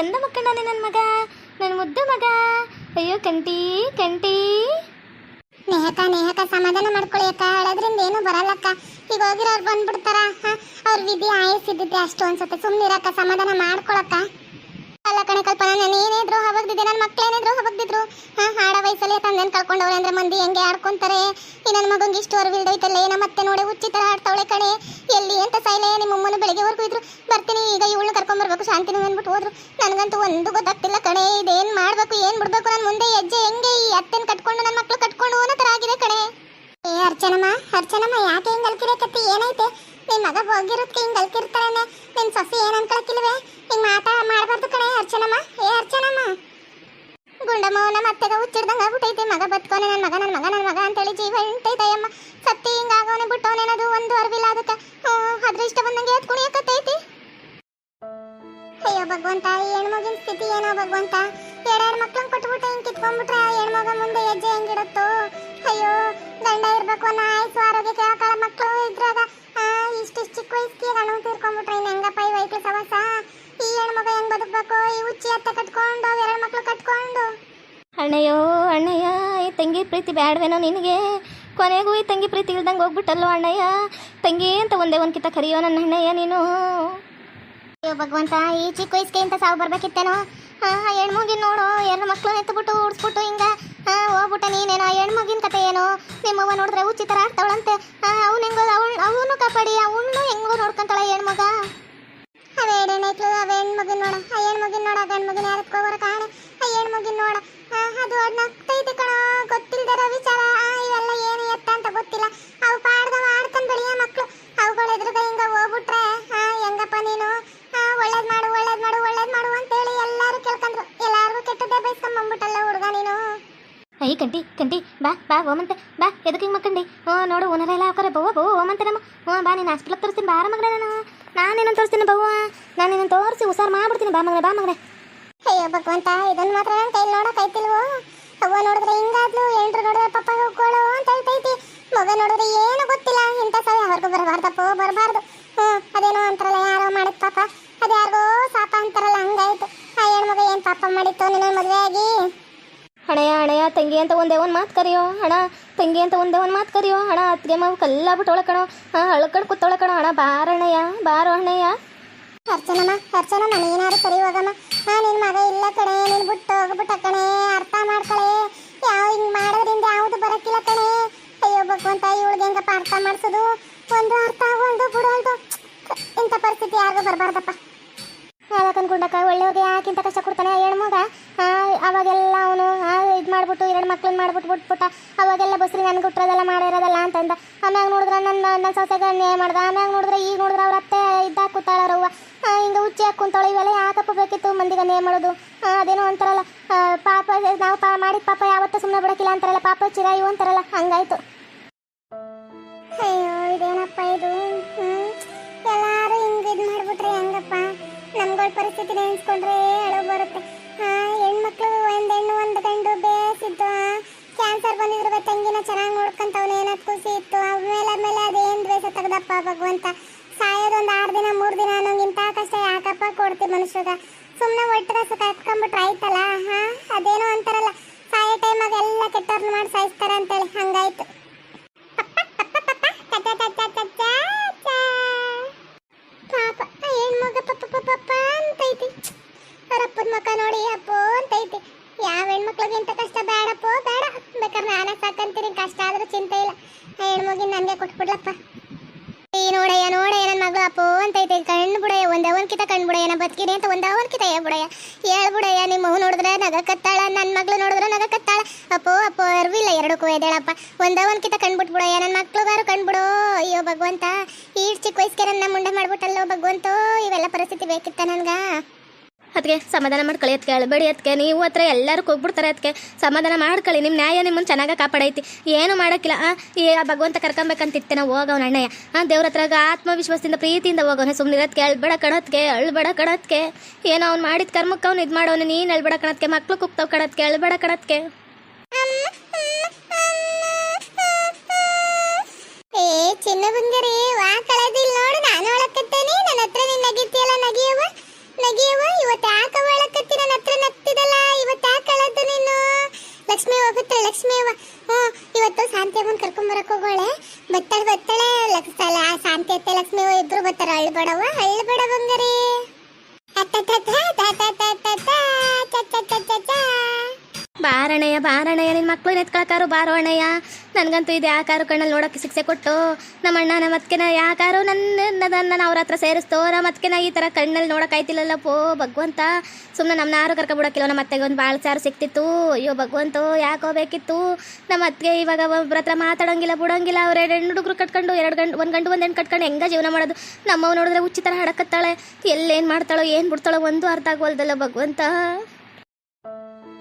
ಚಂದ ಮಕ್ಕಂಡಾನೆ ನನ್ನ ಮಗ ನನ್ನ ಮುದ್ದು ಮಗ. ಅಯ್ಯೋ ಕಂಟಿ ಕಂಟಿ ನೇಹಕ ನೇಹಕ, ಸಮಾಧಾನ ಮಾಡ್ಕೊಳ್ಳಿ ಅಕ್ಕ. ಹೇಳೋದ್ರಿಂದ ಏನು ಬರಲ್ಲಕ್ಕ. ಈಗ ಹೋಗಿರೋರು ಬಂದ್ಬಿಡ್ತಾರ? ಅವ್ರ ವಿಧಿ ಆಯಸ್ಸಿದ್ದಿದ್ದೆ ಅಷ್ಟು ಅನ್ಸುತ್ತೆ ಸುಮ್ಮನಿರಕ್ಕ ಸಮಾಧಾನ ಮಾಡ್ಕೊಳಕ್ಕ. ಅಲ್ಲ ಕಣೆ ಕಲ್ಪನಾ, ನಾನು ಏನೇ ದ್ರೋಹ ಬಗ್ದಿದ್ದೆ ನನ್ನ ದ್ರೋಹ ಬಗ್ದಿದ್ರು ಹಾ ಹಾಡ ವಯಸ್ಸಲ್ಲಿ ತಂದೆನ್ ಕಳ್ಕೊಂಡವ್ರೆ ಅಂದ್ರೆ ಮಂದಿ ಹೆಂಗೆ ಆಡ್ಕೊಂತಾರೆ. ಈ ನನ್ನ ಮಗಂಗೆ ಇಷ್ಟು ಅರಿವಿಲ್ದೈತಲ್ಲ ಏನ ಮತ್ತೆ ನೋಡಿ ಹುಚ್ಚಿ ಥರ ಆಡ್ತಾವಳೆ ಕಣೆ. ಎಲ್ಲಿ ಅಂತ ಸೈಲೆ ನಿಮ್ಮ ಅಮ್ಮನ ಬೆಳಿಗ್ಗೆವರೆಗೂ ಇದ್ರು ಬರ್ತೀನಿ, ಈಗ ಇವಳು ಕರ್ಕೊಂಬರ್ಬೇಕು ಶಾಂತಿನೂ ಅಂದ್ಬಿಟ್ಟು ಹೋದ್ರು. ನನಗಂತೂ ಒಂದು ಗೊತ್ತಾಗ್ತಿಲ್ಲ ಕಣೆ, ಇದೇನ್ ಮಾಡ್ಬೇಕು, ಏನ್ ಬಿಡ್ಬೇಕು ನನ್ನ ಮುಂದೆ, ಹೆಜ್ಜೆ ಹೆಂಗೆ ಈ ಅತ್ತೆನ್ ಕಟ್ಕೊಂಡು ನನ್ನ ಮಕ್ಳು ಕಟ್ಕೊಂಡು ಅನ್ನೋ ಥರ ಆಗಿದೆ ಕಣೆ. ಏ, ಅರ್ಚನಮ್ಮ ಅರ್ಚನಮ್ಮ, ಯಾಕೆ ಹಿಂಗ್ ಅಲ್ಕಿರಕತ್ತಿ ಏನೈತೆ? ನಿನ್ ಮಗ ಹೋಗಿರುತ್ತೆ ಹಿಂಗ್ ಅಲ್ಕಿರ್ತಾನೆ, ನಿನ್ ಸೊಸೆ ಏನ್ ಹಿಂಗ್ ಮಾತ ಮಾಡ್ಬಾರ್ದು ಕಣೆ ಅರ್ಚನಮ್ಮ. ಏ ಅರ್ಚನಮ್ಮ. ಗುಂಡಮ್ಮ ನಮ್ಮ ಅತ್ತೆಗ ಹುಚ್ಚಿಡ್ದಂಗ ಆಗ್ಬಿಟ್ಟೈತೆ ಮಗ ಬದ್ಕೋನೆ ನನ್ನ ಮಗ ನನ್ನ ಮಗ ನನ್ನ ಮಗ ಅಂತೇಳಿ ಜೀವ ಇಂತೈತೆ ಅಮ್ಮ ಸತ್ತಿ ಹಿಂಗಾಗವನೆ ಬಿಟ್ಟವನೇನದು ಒಂದು ಅರ್ವಿಲ್ಲ ಅದಕ್ಕೆ. ಅದ್ರ ಇಷ್ಟ ಬಂದಂಗೆ ಎತ್ ಕುಣಿಯಕತ್ತೈತಿ ಅಯ್ಯೋ ಭಗವಂತ, ಈ ಹೆಣ್ಮಗಿನ ಸ್ಥಿತಿ ಏನೋ ಭಗವಂತ. ಎರಡೆರಡು ಮಕ್ಳನ್ನ ಕೊಟ್ಬಿಟ್ಟು ಹಿಂಗ್ ಕಿತ್ಕೊಂಡ್ಬಿಟ್ರೆ ಹೆಣ್ಮಗ ಮುಂದೆ ಹೆಜ್ಜೆ ಹೆಂಗಿಡತ್ತೋ? ಅಯ್ಯೋ, ಗಂಡ ಇರ್ಬೇಕು ಅನ್ನೋ ಆಯಸ್ಸು ಆರೋಗ್ಯ ಕೇಳಕಾಳ ಮಕ್ಕಳು ಇದ್ರಾಗ. ಇಷ್ಟಿಷ್ಟು ಚಿಕ್ಕ ವಯಸ್ಸಿಗೆ ಗಂಡ ತೀರ್ಕೊಂಡ್ಬಿಟ್ರೆ ಇನ್ನು ಹೆಂಗಪ್ಪ ಈ ವೈಕ್ಲಿ ಸವಾಸ? ಈ ಹೆಣ್ಮಗ ಹೆಂಗ್ ಬದುಕ್ಬೇಕು? ಈ ಹುಚ್ಚಿ ಅತ್ತ ಕಟ್ಕೊಂಡು ಎರಡು ಮಕ್ಳು ಕಟ್ಕೊಂಡು. ಅಣ್ಣಯ್ಯೋ ಅಣ್ಣಯ್ಯ ಈ ತಂಗಿ ಪ್ರೀತಿ ಬ್ಯಾಡ್ವೇನೋ ನಿನಗೆ? ಕೊನೆಗೂ ಈ ತಂಗಿ ಪ್ರೀತಿ ಇಲ್ದಂಗೆ ಹೋಗ್ಬಿಟ್ಟಲ್ವ ಅಣ್ಣಯ್ಯ ತಂಗಿ ಅಂತ ಒಂದೇ ಒಂದು ಕಿತ್ತ ಕರಿಯೋ ನನ್ನ ಅಣ್ಣಯ್ಯ ನೀನು? ಅಯ್ಯೋ ಭಗವಂತ ಈ ಚಿಕ್ಕ ವಯಸ್ಸಿಗೆ ಇಂಥ ಸಾವು ಬರ್ಬೇಕಿತ್ತೇನೋ? ಹೆಣ್ಮಗಿನ ನೋಡು ಎರಡು ಮಕ್ಳು ಎತ್ತಬಿಟ್ಟು ಉಡ್ಸ್ಬಿಟ್ಟು ಹಿಂಗ ಹೋಗ್ಬಿಟ್ಟ ನೀನೇನೋ? ಹೆಣ್ಮಗಿನ ಕತೆ ಏನೋ? ನಿಮ್ಮವ್ವ ನೋಡಿದ್ರೆ ಥರ ಆಡ್ತಾವಳಂತೆ ಅವ್ನು ಹೆಂಗೋ ಅವಳು ಅವನು ಕಾಪಾಡಿ ಅವನು ಹೆಂಗೋ ನೋಡ್ಕೊಂತಾಳ ಹೆಣ್ಮಗ. ಅವೇ ಏನೇನೈತ್ಲು ಅವೇ ಹೆಣ್ಮಗಿನ ನೋಡ. ಆ ಹೆಣ್ಮಗಿನ ನೋಡ ಗಂಡ ಮಗಿನ ಯಾರತ್ಕೋ ಬರ ಕಾಣೆ? ಆ ಹೆಣ್ಮಗಿನ ನೋಡ. ಆ, ಅದು ನಗ್ತೈತೆ ಕಣೋ ಗೊತ್ತಿಲ್ದರ ವಿಚಾರ. ಇವೆಲ್ಲ ಏನು ಎತ್ತ ಅಂತ ಗೊತ್ತಿಲ್ಲ. ಅವು ಪಾಡ್ದವ ಆಡ್ತಾನ ಬೆಳೆಯ ಮಕ್ಳು. ಅವುಗಳ ಎದುರುಗ ಹಿಂಗ ಹೋಗ್ಬಿಟ್ರೆ ಹೆಂಗಪ್ಪ ನೀನು? ಒಳ್ಳೇದ್ ಮಾಡು ಒಳ್ಳೇದ್ ಮಾಡು ಒಳ್ಳೇದ್ ಮಾಡು ಅಂತೇಳಿ ಎಲ್ಲಾರು ಕೇಳ್ಕೊಂಡ್ರು ಎಲ್ಲಾರ್ಗೂ ಕೆಟ್ಟದ್ದೇ ಬೈಸ್ಕೊಂಡ್ ಬಂದ್ಬಿಟ್ಟಲ್ಲ ಹುಡುಗ ನೀನು? ಅಯ್ಯ ಕಂಟಿ ಕಂಟಿ ಬಾ ಬಾ ಓಮಂತೆ ಬಾ ಎದಕ್ಕೆ ಹಿಂಗೆ ಮಕ್ಕಂಡಿ ಹ್ಞೂ ನೋಡು ಓನರ ಹಾಕೋರೆ ಬೋ ಬೋ ಓಮಂತೆ ನಮ್ಮ. ಹ್ಞೂ ಬಾ ನೀನು ಹಾಸ್ಪಿಟ್ಲಿಗೆ ತೋರಿಸ್ತೀನಿ ಬಾರ ಮಗನೇ ನಾನು. ನಾನೇನು ತೋರಿಸ್ತೀನಿ ಬವ್ವ? ನಾನು ನಿನ್ನ ತೋರಿಸಿ ಹುಷಾರು ಮಾಡ್ಬಿಡ್ತೀನಿ. ಬಾ ಮಗನೇ ಬಾ ಮಗನೇ. ಅಯ್ಯೋ ಭಗವಂತ ಇದನ್ನ ಮಾತ್ರ ನನ್ನ ಕೈಲಿ ನೋಡಕ್ ಐತಿಲ್ವೋ ಅವ್ವ ನೋಡಿದ್ರೆ ಹಿಂಗಾದ್ಲು ಎಂಟ್ರು ನೋಡಿದ್ರೆ ಪಪ್ಪ ಹೋಗ್ಕೊಳ್ಳೋ ಅಂತ ಹೇಳ್ತೈತಿ. ಮಗ ನೋಡಿದ್ರೆ ಏನು ಗೊತ್ತಿಲ್ಲ. ಇಂಥ ಸಲ ಅವ್ರಿಗೂ ಬರಬಾರ್ದಪ್ಪ ಬರಬಾರ್ದು. ಹ್ಞೂ ಅದೇನೋ ಅಂತಾರಲ್ಲ ಯಾರೋ ಮಾಡಿದ ಪಾಪ. ಅದ್ಯಾರಿಗೋ ಸಾಪ ಅಂತಾರಲ್ಲ ಹಂಗಾಯ್ತು. ಆ ಹೆಣ್ಮಗ ಏನು ಪಾಪ ಮಾಡಿತ್ತು ನಿನ್ನ ಮದುವೆ ಆಗಿ ಹಣೆಯ ಹಣೆಯ ತಂಗಿ ಅಂತ ಒಂದೇ ಒಂದು ಮಾತು ಕರೆಯೋ. ಹಣ ತಂಗಿ ಅಂತ ಒಂದೇ ಒಂದು ಮಾತು ಕರಿಯೋ. ಹಣ ಅತ್ತಿಗೆ ಮಾವು ಕಲ್ಲ ಬಿಟ್ಟೊಳ ಕಣೋ ಹಾಂ ಕುತ್ತೊಳ ಕೂತೊಳಕಣೋ ಹಣ ಬಾರಣ್ಣಯ್ಯ, ಬಾರೋ ಅಣ್ಣಯ್ಯ. ಅರ್ಚನಮ್ಮ ಅರ್ಚನಮ್ಮ, ನೀನಾರು ಸರಿ ಹೋಗಮ್ಮ. ಹಾ ನಿನ್ನ ಮಗ ಇಲ್ಲ ಕಣೆ. ನೀನ್ ಬಿಟ್ಟು ಹೋಗ್ಬಿಟ್ಟ ಕಣೆ. ಅರ್ಥ ಮಾಡ್ಕಳೆ. ಯಾವ ಹಿಂಗ್ ಮಾಡೋದ್ರಿಂದ ಯಾವುದು ಬರಕ್ಕಿಲ್ಲ ಕಣೆ. ಅಯ್ಯೋ, ಭಗವಂತ, ಇವಳಿಗೆ ಹೆಂಗಪ್ಪ ಅರ್ಥ ಮಾಡ್ಸೋದು? ಒಂದು ಅರ್ಥ ಒಂದು ಬಿಡೋದು ಇಂಥ ಪರಿಸ್ಥಿತಿ ಯಾರಿಗೂ ಬರಬಾರ್ದಪ್ಪ. ಯಾವಾಗ ಅನ್ಕೊಂಡಕ್ಕ ಹೋಗಿ ಯಾಕಿಂತ ಕಷ್ಟ ಕೊಡ್ತಾನೆ ಹೆಣ್ಮಗ ಆ, ಅವಾಗೆಲ್ಲ ಅವನು ಇದು ಮಾಡ್ಬಿಟ್ಟು ಎರಡು ಮಕ್ಳನ್ನ ಮಾಡ್ಬಿಟ್ಟು ಬಿಟ್ಬಿಟ್ಟ. ಅವಾಗೆಲ್ಲ ಬಸ್ರಿ ನನ್ಗೆ ಹುಟ್ಟಿರೋದೆಲ್ಲ ಮಾಡಿರೋದಲ್ಲ ಅಂತಂದ. ಆಮ್ಯಾಗ ನೋಡಿದ್ರೆ ನನ್ನ ನನ್ನ ಸೊಸೆಗೆ ಅನ್ಯಾಯ ಮಾಡ್ದ. ಆಮ್ಯಾಗ ನೋಡಿದ್ರೆ ಈಗ ನೋಡಿದ್ರೆ ಅವ್ರ ಅತ್ತೆ ಇದ್ದಾಗ ಕೂತಾಳವ್ವ ಹಿಂಗೆ ಉಚ್ಚಿ ಹಾಕಿ ಕುಂತಾಳು ಇವೆಲ್ಲ ಯಾಕಪ್ಪ ಬೇಕಿತ್ತು ಮಂದಿಗೆ ಅನ್ಯಾಯ ಮಾಡೋದು? ಅದೇನೋ ಅಂತಾರಲ್ಲ ಪಾಪ ನಾವು ಪಾ ಮಾಡಿದ ಪಾಪ ಯಾವತ್ತೂ ಸುಮ್ಮನೆ ಬಿಡಕ್ಕಿಲ್ಲ ಅಂತಾರಲ್ಲ ಪಾಪ ಚಿರಾಯು ಅಂತಾರಲ್ಲ ಹಂಗಾಯ್ತು. ಅಯ್ಯೋ ಇದೇನಪ್ಪ ಇದು? ನಮ್ಗಳ ಪರಿಸ್ಥಿತಿ ನೆನ್ಸ್ಕೊಂಡ್ರೆ ಅಳು ಬರುತ್ತೆ. ಹೆಣ್ಮಕ್ಳು ಒಂದ್ ಹೆಣ್ಣು, ಒಂದ್ ಗಂಡು ಬೇಸಿತ್ತು ಕ್ಯಾನ್ಸರ್ ಬಂದಿದ್ರು ತಂಗಿನ ಚೆನ್ನಾಗಿ ನೋಡ್ಕೊಂತವ್ನ ಏನದ್ ಖುಷಿ ಇತ್ತು ಆಮೇಲೆ ಆಮೇಲೆ ಅದೇನ್ ದ್ವೇಷ ತೆಗ್ದಪ್ಪ ಭಗವಂತ. ಸಾಯೋದೊಂದ್ ಆರು ದಿನ, ಮೂರ್ ದಿನ ಅನ್ನೋಂಗಿಂತ ಕಷ್ಟ, ಯಾಕಪ್ಪ ಕೊಡ್ತಿ ಮನುಷ್ಯಗ? ಸುಮ್ನೆ ಒಟ್ಟಿಗೆ ಎತ್ಕೊಂಡ್ಬಿಟ್ರೆ ಆಯ್ತಲ್ಲ? ಹಾ, ಅದೇನೋ ಅಂತಾರಲ್ಲ, ಸಾಯೋ ಟೈಮಾಗ ಎಲ್ಲ ಕೆಟ್ಟವ್ರನ್ನ ಮಾಡಿ ಸಾಯಿಸ್ತಾರ ಅಂತೇಳಿ ಹಂಗಾಯ್ತು. ನನಗೆ ಕೊಟ್ಬಿಡ್ಲಪ್ಪ. ಈ ನೋಡಯ್ಯ ನೋಡಯ್ಯ ನನ್ನ ಮಗಳು ಅಪ್ಪೋ ಅಂತೈತೆ ಕಣ್ಣು ಬಿಡಯ್ಯ ಒಂದ್ ಅವನ್ಕಿತ ಕಣ್ಣು ಬಿಡಯ್ಯ ನಾ ಬದುಕಿನಿ ಅಂತ ಒಂದ ಅವನ್ಕಿತ ಏ ಬಿಡಯ್ಯ. ಹೇಳ ಬಿಡಯ್ಯ, ನಿಮ್ಮ ಮಗು ನೋಡಿದ್ರೆ ನಗ ಕತ್ತಾಳ ನನ್ನ ಮಗಳು ನೋಡಿದ್ರೆ ನಗ ಕತ್ತಾಳ. ಅಪ್ಪೋ ಅಪ್ಪೋ, ಅರ್ವಿಲ್ಲ ಎರಡಕ್ಕೂ ಎದ್ದೇಳಪ್ಪ ಒಂದು ಅವನ್ಕಿತ ಬಿಟ್ ನನ್ನ ಮಕ್ಳುಗಾರು ಕಣ್ಬಿಡು ಅಯ್ಯೋ, ಭಗವಂತ, ಈ ಚಿಕ್ಕ ವಯಸ್ಸಿಗೆ ನನ್ನ ಮುಂಡೆ ಮಾಡ್ಬಿಟ್ಟಲ್ಲೋ ಭಗವಂತೋ, ಇವೆಲ್ಲ ಪರಿಸ್ಥಿತಿ ಬೇಕಿತ್ತ ನನ್ಗ? ಅದಕ್ಕೆ ಸಮಾಧಾನ ಮಾಡ್ಕೊಳ್ಳಿ ಅದಕ್ಕೆ ಅಳಬೇಡಿ ಅದಕ್ಕೆ ನೀವು ಹತ್ರ ಎಲ್ಲರೂ ಹೋಗ್ಬಿಡ್ತಾರೆ ಅದಕ್ಕೆ ಸಮಾಧಾನ ಮಾಡ್ಕೊಳ್ಳಿ. ನಿಮ್ಮ ನ್ಯಾಯ ನಿಮ್ಮನ್ನು ಚೆನ್ನಾಗಿ ಕಾಪಾಡೈತಿ. ಏನು ಮಾಡೋಕ್ಕಿಲ್ಲ ಆ, ಈ ಭಗವಂತ ಕರ್ಕೊಂಬೇಕಂತಿತ್ತೆ ನಾವು ಹೋಗವನ ಅಣ್ಣಯ್ಯ. ಆ ದೇವ್ರ ಹತ್ರ ಆತ್ಮವಿಶ್ವಾಸದಿಂದ ಪ್ರೀತಿಯಿಂದ ಹೋಗೋನೆ ಸುಮ್ಮನೆ ಇರೋದಕ್ಕೆ ಅಳ್ಬೇಡ ಕಣತ್ಗೆ ಅಳ್ಬೇಡ ಕಣತ್ಗೆ ಏನೋ ಅವ್ನು ಮಾಡಿದ ಕರ್ಮಕ್ಕೆ ಅವ್ನು ಇದು ಮಾಡೋನು ನೀನು ಅಳ್ಬೇಡ ಕಣತ್ಗೆ ಮಕ್ಳು ಕುಗ್ತಾವ್ ಕಣತ್ಗೆ ಅಳ್ಬೇಡ ಕಣತ್ಗೆ ಏ ಚಿನ್ನ ಬಂಗಾರಿ ಲಕ್ಷ್ಮಿ ಹ್ಞೂ, ಇವತ್ತು ಶಾಂತಿ ಅಮ್ಮನ ಕರ್ಕೊಂಬರಕ್ಕೆ ಹೋಗೋಳೆ ಬತ್ತಳೆ ಬತ್ತಳೆ. ಲಕ್ಸಾಲ ಆ ಶಾಂತಿ ಅತ್ತೆ ಲಕ್ಷ್ಮಿ ಇಬ್ರು ಬರ್ತಾರ. ಅಳ್ಬೇಡವ ಅಳ್ಬೇಡ ಬಂಗಾರಿ. ಅತ್ತ ತಾತ ತಾತ ಬಾರಣಯ್ಯ ಬಾರಣಯ್ಯ ನಿನ್ನ ಮಕ್ಳು ನೆತ್ಕೊಳಕಾರು ಬಾರೋಣಯ್ಯ ನನಗಂತೂ ಇದು ಯಾಕಾರು ಕಣ್ಣಲ್ಲಿ ನೋಡಕ್ಕೆ ಶಿಕ್ಷೆ ಕೊಟ್ಟು ನಮ್ಮ ಅಣ್ಣ ನಮ್ಮ ಅತ್ಕೆನ ಯಾಕಾರು ನನ್ನ ನನ್ನ ಅವ್ರ ಹತ್ರ ಸೇರಿಸ್ತೋ. ನಮ್ಮ ಅತ್ಕೆನ ಈ ಥರ ಕಣ್ಣಲ್ಲಿ ನೋಡೋಕ್ಕಾಯ್ತಿಲ್ಲಲ್ಲ ಪೋ ಭಗವಂತ. ಸುಮ್ಮನೆ ನಮ್ಮನ್ನ ಯಾರು ಕರ್ಕೊಬಿಡೋಕಿಲ್ಲ ನಮ್ಮ ಅತ್ತೆಗೆ ಒಂದು ಭಾಳ ಸಾರು ಸಿಕ್ತಿತ್ತು. ಅಯ್ಯೋ ಭಗವಂತೋ, ಯಾಕೋ ಬೇಕಿತ್ತು. ನಮ್ಮ ಅತ್ತಿಗೆ ಇವಾಗ ಒಬ್ಬರ ಹತ್ರ ಮಾತಾಡೋಂಗಿಲ್ಲ, ಬಿಡೋಂಗಿಲ್ಲ. ಅವ್ರು ಎರಡು ಹೆಣ್ಣು ಹುಡುಗರು ಕಟ್ಕೊಂಡು, ಎರಡು ಗಂಟು ಒಂದು ಗಂಟು ಒಂದು ಹೆಣ್ಣು ಕಟ್ಕೊಂಡು ಹೆಂಗ ಜೀವನ ಮಾಡೋದು? ನಮ್ಮವ್ ನೋಡಿದ್ರೆ ಹುಚ್ಚಿ ಥರ ಹಡಕತ್ತಾಳೆ. ಎಲ್ಲೇನು ಮಾಡ್ತಾಳೋ, ಏನು ಬಿಡ್ತಾಳೋ, ಒಂದು ಅರ್ಥ ಆಗೋಲ್ದಲ್ಲ ಭಗವಂತ.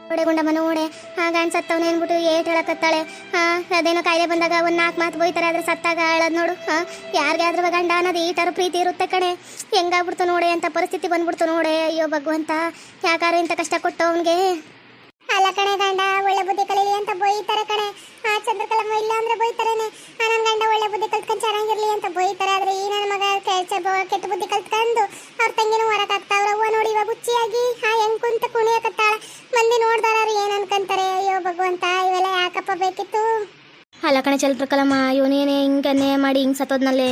ಮನೋಡೆ ನೋಡೆ. ಗಂಡ ಸತ್ತವನ ಏನ್ಬಿಟ್ಟು ಏಟ್ ಹೇಳಕತ್ತಾಳೆ. ಹಾ, ಅದೇನೋ ಕಾಯಿಲೆ ಬಂದಾಗ ಒಂದ್ ನಾಲ್ಕು ಮಾತು ಬೋಯ್ತಾರೆ, ಆದ್ರೆ ಸತ್ತಾಗ ಹೇಳದ್ ನೋಡು. ಹಾ, ಯಾರಿಗಾದ್ರೂ ಗಂಡ ಅನ್ನೋದು ಈ ತರ ಪ್ರೀತಿ ಇರುತ್ತೆ ಕಣೆ. ಹೆಂಗಾಗ್ಬಿಡ್ತು ನೋಡೆ ಅಂತ ಪರಿಸ್ಥಿತಿ ಬಂದ್ಬಿಡ್ತು ನೋಡೆ. ಅಯ್ಯೋ ಭಗವಂತ ಯಾಕಾರು ಇಂಥ ಕಷ್ಟ ಕೊಟ್ಟು ಅವನ್ಗೆ ಅಲ್ಲ ಕಣೆ ಗಂಡ, ಒಳ್ಳೆ ಬುದ್ಧಿ ಕಲೀಲಿ ಅಂತ ಬೈತಾರೆ ಕಣೆ. ಆ ಚಂದ್ರಕಲಮ್ಮ ಇಲ್ಲ ಅಂದ್ರೆ ಬೋಯ್ತಾರೆ ಆ ನನ್ನ ಗಂಡ ಒಳ್ಳೆ ಬುದ್ಧಿ ಕಲ್ತ್ಕೊಂಡು ಚೆನ್ನಾಗಿರ್ಲಿ ಅಂತ ಬೈತಾರೆ ಆದ್ರೆ ಈ ನನ್ನ ಮಗ ಕೆಟ್ಟ ಬುದ್ಧಿ ಕಲ್ತ್ಕೊಂಡು ಅವ್ರ ತಂಗಿನೂ ಅಲ್ಲ ಇವನೇನೇ ಹಿಂಗೆ ಅನ್ಯಾಯ ಮಾಡಿ ಹಿಂಗೆ ಸತ್ತೋದ್ನಲ್ಲಿ.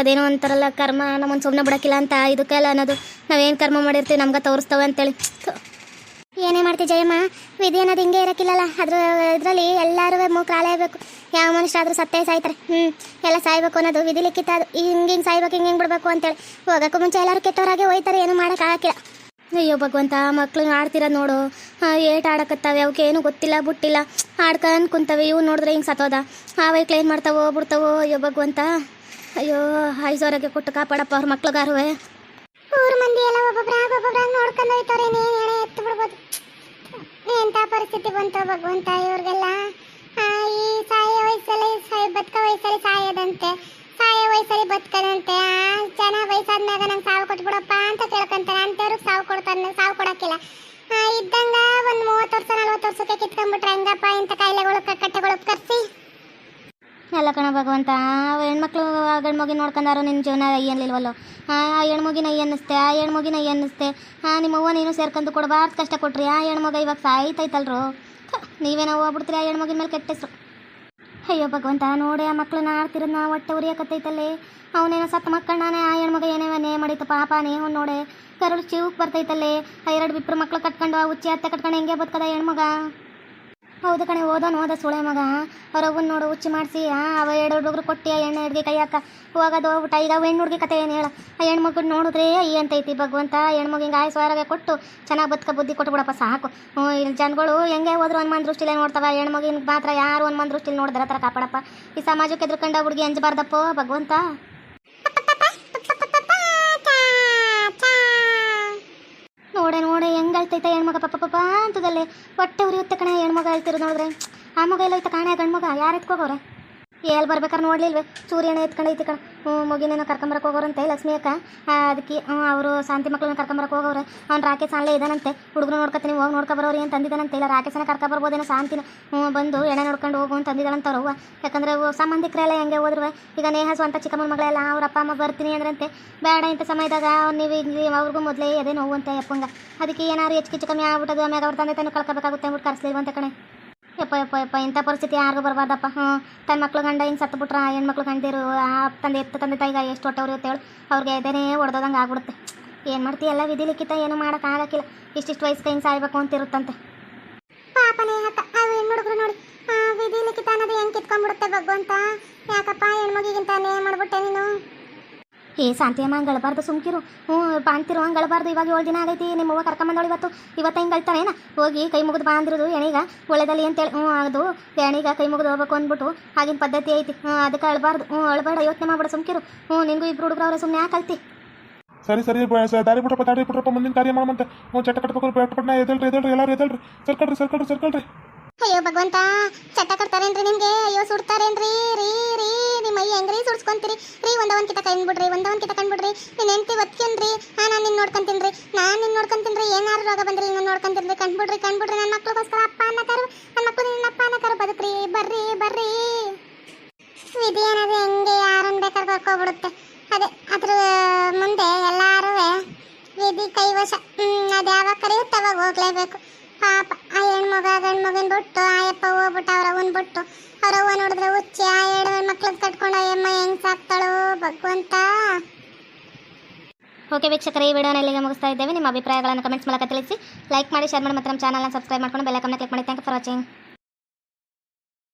ಅದೇನೋ ಅಂತಾರಲ್ಲ, ಕರ್ಮ ನಮ್ಮನ್ನು ಸುಮ್ಮನೆ ಬಿಡಕ್ಕಿಲ್ಲ ಅಂತ ಇದಕ್ಕೆಲ್ಲ ಅನ್ನೋದು. ನಾವೇನು ಕರ್ಮ ಮಾಡಿರ್ತೀವಿ, ನಮ್ಗೆ ತೋರಿಸ್ತವೆ ಅಂತೇಳಿ. ಏನೇ ಮಾಡ್ತೀವಿ ಜಯಮ್ಮ, ವಿಧಿ ಅನ್ನೋದು ಹಿಂಗೆ ಇರಕ್ಕಿಲ್ಲಲ್ಲ. ಅದ್ರ, ಇದರಲ್ಲಿ ಎಲ್ಲರೂ ಮೂಕ್ರಾಲೇಬೇಕು ಯಾವ ಮನುಷ್ಯ ಆದರೂ ಸತ್ತೇ ಸಾಯ್ತಾರೆ. ಹ್ಞೂ ಎಲ್ಲ ಸಾಯ್ಬೇಕು ಅನ್ನೋದು. ವಿಧಿ ಲಿಖಿತ ಅದು ಹಿಂಗೆ ಹಿಂಗೆ ಸಾಯ್ಬೇಕು, ಹಿಂಗೆ ಹಿಂಗೆ ಬಿಡ್ಬೇಕು ಅಂತೇಳಿ. ಹೋಗಕ್ಕೂ ಮುಂಚೆ ಎಲ್ಲರೂ ಕೆಟ್ಟವರಾಗೆ ಹೋಯ್ತಾರೆ, ಏನು ಮಾಡೋಕ್ಕಾಗಿಲ್ಲ ಅಯ್ಯೋ ಭಗವಂತ ಮಕ್ಳು ಆಡ್ತಿರ ನೋಡು. ಏಟ್ ಆಡಕತ್ತಾವೆ ಅವಕ್ಕೆ ಏನು ಗೊತ್ತಿಲ್ಲ, ಬಿಟ್ಟಿಲ್ಲ. ಆಡ್ಕೊಂಡ್ ಕುಂತವೆ ಇವು ನೋಡಿದ್ರೆ ಹಿಂಗೆ ಸತ್ತೋದ. ಆ ವೈಕ್ಳು ಏನು ಮಾಡ್ತಾವೋ, ಬಿಡ್ತಾವೋ, ಅಯ್ಯೋ ಭಗವಂತ. ಅಯ್ಯೋ, ಐಸೋರಾಗೆ ಕೊಟ್ಟು ಕಾಪಾಡಪ್ಪ ಅವ್ರ ಮಕ್ಳಿಗಾರುವೆ. ಊರು ಮಂದಿ ಎಲ್ಲ ಒಬ್ಬೊಬ್ರಾಗ ಒಬ್ಬೊಬ್ರಾಗ ನೋಡ್ಕೊಂಡು ಹೋಯ್ತಾರೆ ನೀನು ಎಣೆ ಎತ್ತು ಬಿಡ್ಬೋದು. ಎಂಥ ಪರಿಸ್ಥಿತಿ ಬಂತು ಭಗವಂತ ಇವ್ರಿಗೆಲ್ಲ. ಈ ಸಾಯ ವಯಸ್ಸಲ್ಲಿ, ಸಾಯ ಬದುಕ ವಯಸ್ಸಲ್ಲಿ ಸಾಯದಂತೆ ಸಾಯ ವಯಸ್ಸಲ್ಲಿ ಬದುಕದಂತೆ ಆ, ಜನ ವಯಸ್ಸಾದ್ಮ್ಯಾಗ ನಂಗೆ ಸಾವು ಕೊಟ್ಬಿಡಪ್ಪ ಅಂತ ಕೇಳ್ಕೊಂತಾರೆ ಅಂಥವ್ರಿಗೆ ಸಾವು ಕೊಡ್ತಾನೆ ಸಾವು ಕೊಡಕ್ಕಿಲ್ಲ ಆ, ಇದ್ದಂಗ ಒಂದು ಮೂವತ್ತು ವರ್ಷ ನಲ್ವತ್ತು ವರ್ಷಕ್ಕೆ ಕಿತ್ಕೊಂಡ್ಬಿಟ್ರೆ ಹೆಂಗಪ್ಪ ಇಂಥ ಕಾಯಿಲೆಗಳು ಕಟ್ಟೆಗಳು ಕರ್ಸಿ ಎಲ್ಲ ಕಣ ಭಗವಂತ. ಹೆಣ್ಮಕ್ಳು ಆ ಗಂಡು ಮಗಿನ ನೋಡ್ಕೊಂಡಾರು ನಿನ್ನ ಜೀವನ ಏನಿಲ್ವಲ್ಲೋ ಆ ಹೆಣ್ಮಗಿನ ಅನ್ನಿಸ್ತೆ ಆ ಹೆಣ್ಮಗಿನ ಅನ್ನಿಸ್ತೆ ಹಾಂ ನಿಮ್ಮ ಅವ್ವ ನೀನು ಸೇರ್ಕೊಂಡು ಕೊಡಬಾರ್ದು ಕಷ್ಟ ಕೊಟ್ರಿ ಆ ಹೆಣ್ಮಗ ಇವಾಗ ಸಾಯ್ತೈತಲ್ರು? ನೀವೇನೋ ಹೋಗ್ಬಿಡ್ತೀರಿ ಆ ಹೆಣ್ಮಗಿನ ಮೇಲೆ ಕೆಟ್ಟ ಹೆಸರು. ಅಯ್ಯೋ ಭಗವಂತ, ನೋಡಿ ಆ ಮಕ್ಳನ್ನ ಆಡ್ತಿರೋದನ್ನ ಹೊಟ್ಟೆ ಉರಿಯಕತ್ತೈತಲ್ಲಿ. ಅವನೇನೋ ಸತ್ತ ಮಕ್ಕಳನ್ನೇ ಆ ಹೆಣ್ಮಗ ಏನೇವನೇ ಮಾಡಿತ್ತು ಪಾಪ ನೀವು ನೋಡೆ. ಕರುಳು ಚಿವಕ್ಕೆ ಬರ್ತೈತಲ್ಲಿ. ಆ ಎರಡು ಇಬ್ಬರು ಮಕ್ಳು ಕಟ್ಕೊಂಡು ಆ ಹುಚ್ಚಿ ಅತ್ತೆ ಕಟ್ಕೊಂಡು ಹೆಂಗೆ ಬದುಕದ ಹೆಣ್ಮಗ? ಹೌದು ಕಣೆ, ಓದೋನು ಓದ ಸುಳೆ ಮಗ. ಅವ್ರವ್ವನ್ ನೋಡು, ಹುಚ್ಚಿ ಮಾಡಿಸಿ. ಅವ ಎರಡು ಹುಡುಗರು ಕೊಟ್ಟಿಯ ಆ ಹೆಣ್ಣು ಹಿಡ್ಗೆ ಕೈ ಹಾಕ. ಹೋಗೋದು ಹೋಗ್ಬಿಟ್ಟ. ಈಗ ಹೆಣ್ಣು ಹುಡುಗಿ ಕತೆ ಏನು ಹೇಳ? ಆ ಹೆಣ್ಮಗು ನೋಡಿದ್ರೆ, ಈ ಅಂತೈತಿ ಭಗವಂತ? ಹೆಣ್ಮಗು ಹಿಂಗೆ ಆಯಸ್ ಹೊರಗೆ ಕೊಟ್ಟು, ಚೆನ್ನಾಗಿ ಬದುಕ ಬುದ್ಧಿ ಕೊಟ್ಬಿಡಪ್ಪ, ಸಾಕು. ಇಲ್ಲಿ ಜನಗಳು ಹೆಂಗೆ ಹೋದ್ರು ಅನ್ಮಾನ್ ದೃಷ್ಟಿಲೇ ನೋಡ್ತಾವ. ಹೆಣ್ಮಗಿನ ಮಾತ್ರ ಯಾರು ಅನ್ಮಾನ್ ದೃಷ್ಟಿಲಿ ನೋಡಿದ್ರ ಥರ ಕಾಪಾಡಪ್ಪ. ಈ ಸಮಾಜಕ್ಕೆ ಎದ್ರುಕೊಂಡ ಹುಡುಗಿ ಅಂಜಬಾರ್ದಪ್ಪೋ ಭಗವಂತ? ನೋಡೆ ನೋಡೆ ಹೆಂಗ್ ಅಳ್ತೈತೆ ಹೆಣ್ಮಗ, ಪಪ್ಪ ಪಪ್ಪ ಅಂತದಲ್ಲಿ. ಹೊಟ್ಟೆ ಉರಿಯುತ್ತೆ ಕಣೆ ಹೆಣ್ಮಗ ಅಳ್ತಿರು ನೋಡಿದ್ರೆ. ಆ ಮಗ ಎಲ್ಲ ಐತೆ ಕಾಣೆ ಗಂಡ್ಮಗ ಯಾರು ಎತ್ಕೋಗವ್ರೆ ಎಲ್ಲಿ ಬರ್ಬೇಕಾರೆ ನೋಡ್ಲಿಲ್ವೇ? ಸೂರ್ಯನ ಎತ್ಕೊಂಡೈತಿ ಕಣ. ಮಗಿನೇನೋ ಕರ್ಕೊಂಬರಕ್ಕೆ ಹೋಗೋರಂತೆ ಲಕ್ಷ್ಮಿ ಅಕ್ಕ. ಅದಕ್ಕೆ ಅವರು ಶಾಂತಿ ಮಕ್ಕಳನ್ನ ಕರ್ಕೊಂಬರಕ್ಕೆ ಹೋಗೋರು. ಅವ್ನು ರಾಕೇಶ್ ಅಲ್ಲೇ ಇದಾನಂತೆ. ಹುಡುಗರು ನೋಡ್ಕೊತೀನಿ ಹೋಗಿ ನೋಡ್ಕೊ ಬರೋರಿ ಅಂತ ಅಂದಿದ್ದಾನಂತೆ ಇಲ್ಲ, ರಾಕೇಶನ ಕರ್ಕೊಬರ್ಬೋದೇನೋ ಶಾಂತಿನ. ಬಂದು ಎಣೆ ನೋಡ್ಕೊಂಡು ಹೋಗು ಅಂತ ಅಂದಿದ್ದಾಳಂತ ಅವ್ರವ್ವ ಯಾಕಂದ್ರೆ ಸಂಬಂಧಿಕರೆಲ್ಲ ಹೆಂಗೆ ಹೋದ್ರು. ಈಗ ನೇಹ, ಸ್ವಂತ ಚಿಕ್ಕಮ್ಮನ ಮಗಳೆಲ್ಲ ಅವ್ರ ಅಪ್ಪ, ಅಮ್ಮ ಬರ್ತೀನಿ ಅಂದ್ರಂತೆ. ಬೇಡ, ಇಂಥ ಸಮಯದಾಗ ನೀವು ಅವ್ರಿಗೂ ಮೊದಲೇ ಅದೇ ನೋವು ಅಂತ ಯಪ್ಪಂಗ ಅದಕ್ಕೆ ಏನಾರು ಹೆಚ್ಚು ಕಮ್ಮಿ ಆಗ್ಬಿಟ್ಟದು, ಆಮ್ಯಾಗ ಅವ್ರ ತಂದೆ ತಾನು ಕಳ್ಕೊಬೇಕಾಗುತ್ತೆ ಅಂದ್ಬಿಟ್ಟು ಕರ್ಸ್ಲಿಲ್ವಂತೆ ಕಣೆ. ಯಪ್ಪ ಯಪ್ಪ ಯಪ್ಪ ಇಂಥ ಪರಿಸ್ಥಿತಿ ಯಾರಿಗೂ ಬರಬಾರ್ದಪ್ಪ. ಹ್ಞೂ, ತನ್ನ ಮಕ್ಳು ಗಂಡ ಹಿಂಗೆ ಸತ್ತು ಬಿಟ್ರೆ ಹೆಣ್ಮಕ್ಳು ಗಂಡಿರು, ಆ ತಂದೆ ಎತ್ತ ತಂದೆ ತಾಯಿಗ ಎಷ್ಟು ಹೊಟ್ಟೆ ಉರಿಯುತ್ತೆ ಹೇಳು. ಅವ್ರಿಗೆ ಎದೇನೇ ಹೊಡೆದಂಗೆ ಆಗ್ಬಿಡುತ್ತೆ. ಏನು ಮಾಡ್ತೀಯ ಎಲ್ಲ ವಿಧಿ ಲಿಖಿತ ಏನು ಮಾಡೋಕ್ಕಾಗಕ್ಕಿಲ್ಲ ಇಷ್ಟಿಷ್ಟು ವಯಸ್ಸು ಹಿಂಗೆ ಸಾಯ್ಬೇಕು ಅಂತ ಇರುತ್ತಂತೆ. ಪಾಪನೇ ಹತ್ತ ಅವು ಹೆಣ್ಣುಡುಗರು ನೋಡಿ. ಆ ವಿಧಿ ಲಿಖಿತ ಅನ್ನೋದು ಹೆಂಗೆ ಕಿತ್ಕೊಂಡ್ಬಿಡುತ್ತೆ ಭಗವಂತ? ಯಾಕಪ್ಪ ಹೆಣ್ಮಗಿಗಿಂತ ನೇ ಮಾಡ್ಬಿಟ್ಟೆ ನೀನು? ಏ, ಶಾಂತಿ ಅಮ್ಮ ಹಂಗೆ ಅಳಬಾರ್ದು ಸುಮ್ಕಿರು. ಹ್ಞೂ ಬಾಂತಿರು ಹಂಗೆ ಅಳಬಾರ್ದು ಇವಾಗ ಏಳು ದಿನ ಆಗೈತಿ, ನಿಮ್ಮ ಅವ್ವ ಕರ್ಕೊಂಬಂದಳು ಇವತ್ತು. ಇವತ್ತು ಹಿಂಗೆ ಅಳ್ತಾನೇನ ಹೋಗಿ ಕೈ ಮುಗಿದು ಬಾಂದಿರೋದು ಎಣೀಗ ಒಳ್ಳೆದಲ್ಲಿ ಅಂತೇಳಿ ಹ್ಞೂ, ಅದು ಎಣೀಗ ಕೈ ಮುಗಿದು ಹೋಗ್ಬೇಕು ಅಂದ್ಬಿಟ್ಟು ಆಗಿನ ಪದ್ಧತಿ ಐತಿ. ಹ್ಞೂ, ಅದಕ್ಕೆ ಅಳಬಾರ್ದು. ಹ್ಞೂ, ಅಳಬೇಡ, ಯೋಚನೆ ಮಾಡ್ಬೇಡ, ಸುಮ್ಕಿರು. ಹ್ಞೂ, ನಿನಗೂ ಇಬ್ರು ಹುಡುಗರು ಸುಮ್ಮನೆ ಯಾಕೆ ಕಲ್ತಿ ಸರಿ ಸರಿ, ಬ- ದಾರಿ ಬಿಟ್ರಪ್ಪ ದಾರಿ ಬಿಟ್ರಪ್ಪ, ಮುಂದಿನ ಕಾರ್ಯ ಮಾಡಮಂತ. ಹ್ಞೂ ಚಟ ಕಟ್ಬೇಕು ಪೆಟ್ ಪಟ್ನ ಎದಲ್ರಿ ಎದಲ್ರಿ ಎಲ್ಲರೂ ಎದಲ್ರಿ ಸರ್ಕಳ್ರಿ. ಅಯ್ಯೋ ಭಗವಂತ, ಚಟ್ಟ ಕಟ್ತಾರೇನ್ರಿ ನಿಮ್ಗೆ? ಅಯ್ಯೋ, ಸುಡ್ತಾರೇನ್ರಿ? ರೀ ರೀ, ನಿಮ್ಮ ಮೈ ಹೆಂಗ್ರಿ ಸುಡ್ಸ್ಕೊಂತೀರಿ? ರೀ ಒಂದ ಒಂದ್ ಕಿತ ಕಂಡ್ಬಿಡ್ರಿ ಒಂದ ಒಂದ್ ಕಿತ ಕಂಡ್ಬಿಡ್ರಿ ನೀನ್ ಹೆಂಡತಿ ಒತ್ಕೊಂಡ್ರಿ ಹಾ, ನಾನು ನಿನ್ ನೋಡ್ಕೊಂತೀನ್ರಿ. ನಾನ್ ನಿನ್ ನೋಡ್ಕೊಂತೀನ್ರಿ. ಏನಾರು ರೋಗ ಬಂದ್ರಿ ನಾನು ನೋಡ್ಕೊಂತೀನ್ರಿ. ಕಂಡ್ಬಿಡ್ರಿ ಕಂಡ್ಬಿಡ್ರಿ ನನ್ನ ಮಕ್ಳಿಗೋಸ್ಕರ ಅಪ್ಪ ಅನ್ನಕರು ನನ್ನ ಮಕ್ಳು ನಿನ್ನ ಅಪ್ಪ ಅನ್ನಕರು ಬದುಕ್ರಿ. ಬರ್ರಿ ಬರ್ರಿ. ವಿಧಿ ಅನ್ನೋದು ಹೆಂಗೆ ಯಾರನ್ನ ಬೇಕಾದ್ರೆ ಕರ್ಕೊಬಿಡುತ್ತೆ. ಅದೇ, ಅದ್ರ ಮುಂದೆ ಎಲ್ಲಾರು ವಿಧಿ ಕೈವಶ. ಅದು ಯಾವಾಗ ಕರೆಯುತ್ತೆ ಅವಾಗ ಹೋಗ್ಲೇಬೇಕು. ಪಾಪ. ಆ ಹೆಣ್ಮಗ ಗಂಡ್ ಮಗನ್ ಬಿಟ್ಟು ಆಯಪ್ಪ ಹೋಗ್ಬಿಟ್ಟು ಅವ್ರ ಅವನ್ ಬಿಟ್ಟು, ಅವ್ರ ಅವ್ವ ನೋಡಿದ್ರೆ ಹುಚ್ಚಿ, ಆ ಎರಡು ಮಕ್ಳನ್ನ ಕಟ್ಕೊಂಡು ಅಯ್ಯಮ್ಮ ಹೆಂಗ್ ಸಾಕ್ತಾಳೋ ಭಗವಂತ. ಓಕೆ ವೀಕ್ಷಕರೇ, ಈ ವಿಡಿಯೋನ ಇಲ್ಲಿಗೆ ಮುಗಿಸ್ತಾ ಇದ್ದೇವೆ. ನಿಮ್ಮ ಅಭಿಪ್ರಾಯಗಳನ್ನು ಕಮೆಂಟ್ಸ್ ಮೂಲಕ ತಿಳಿಸಿ ಲೈಕ್ ಮಾಡಿ ಶೇರ್ ಮಾಡಿ ಮತ್ತು ನಮ್ಮ ಚಾನಲ್ನ ಸಬ್ಸ್ಕ್ರೈಬ್ ಮಾಡ್ಕೊಂಡು ಬೆಲ್ಲೈಕನ್ನ ಕ್ಲಿಕ್ ಮಾಡಿ. Thank for watching